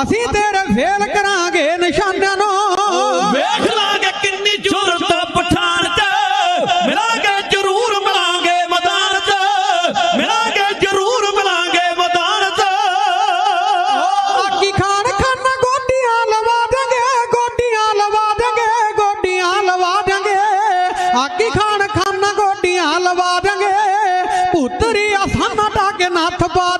ਅਸੀਂ ਤੇਰੇ ਫੇਲ ਕਰਾਂਗੇ ਨਿਸ਼ਾਨਿਆਂ ਨੂੰ। ਵੇਖ ਲਾਂਗੇ ਕਿੰਨੀ ਜ਼ਰੂਰਤ ਪਠਾਨ ਤੇ ਮਿਲਾਂਗੇ ਜ਼ਰੂਰ ਮਿਲਾਂਗੇ ਮੈਦਾਨ ਤੇ ਮਿਲਾਂਗੇ ਜ਼ਰੂਰ ਮਿਲਾਂਗੇ ਮੈਦਾਨ ਤੇ ਆਕੀ ਖਾਨ ਖਾਨਾ ਗੋਡੀਆਂ ਲਵਾ ਦਾਂਗੇ ਗੋਡੀਆਂ ਲਵਾ ਦਾਂਗੇ ਗੋਡੀਆਂ ਲਵਾ ਦਾਂਗੇ। ਆਕੀ ਖਾਨ ਖਾਨਾ ਗੋਡੀਆਂ ਲਵਾ ਦਾਂਗੇ। ਪੁੱਤਰੀ ਆਸਾਨਾ ਟਾਕੇ ਨੱਥ ਪਾ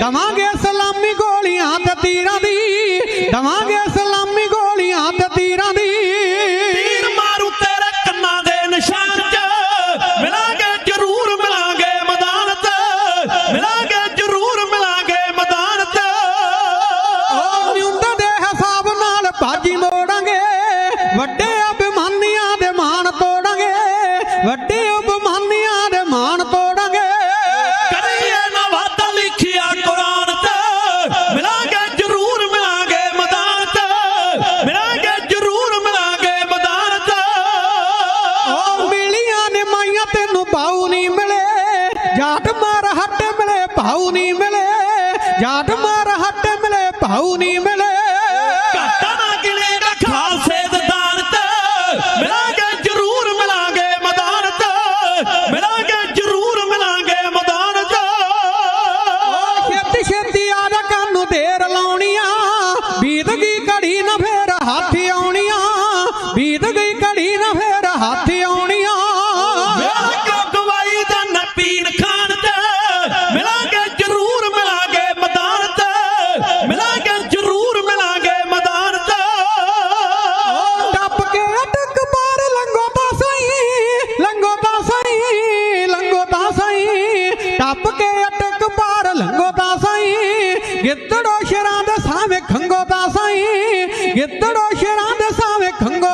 ਦਵਾਂਗੇ ਸਲਾਮੀ ਗੋਲੀਆਂ ਤੇ ਤੀਰਾਂ ਦੀ ਜਾਟ ਮਾਰ ਹੱਟੇ ਮਿਲੇ ਪਾਉ ਨਹੀਂ ਮਿਲੇ। ਜਾਟ ਮਾਰ ਹੱਟੇ ਮਿਲੇ ਪਾਉ ਨਹੀਂ ਮਿਲੇ। ਘਾਟਾ ਨਾ ਗਿਣੇਗਾ ਖਾਲਸੇ ਦੇ ਦਾਨ ਤੇ ਮਿਲਾਂਗੇ ਜ਼ਰੂਰ ਮਿਲਾਂਗੇ ਮੈਦਾਨ ਤੇ ਮਿਲਾਂਗੇ ਜ਼ਰੂਰ ਮਿਲਾਂਗੇ ਮੈਦਾਨ ਤੇ ਓ ਛੇਤੀ ਛੇਤੀ ਆ ਜਾ ਕੰਨ ਦੇਰ ਲਾਉਣੀਆਂ। ਬੀਤ ਗਈ ਘੜੀ ਨਾ ਫੇਰ ਹੱਥ ਆਉਣੀਆਂ। ਬੀਤ ਗਈ ਘੜੀ ਨਾ ਫੇਰ ਹੱਥ ਟੱਪ ਕੇ ਅਟਕ ਪਾਰ ਲੰਗੋ ਪਾਸਾਈ ਗਿੱਦੜੋ ਸ਼ਰਾਂ ਦੇ ਸਾਵੇਂ ਖੰਗੋ ਪਾਸਾਈ ਗਿੱਦੜੋ ਸ਼ਰਾਂ ਦੇ ਸਾਵੇਂ ਖੰਗੋ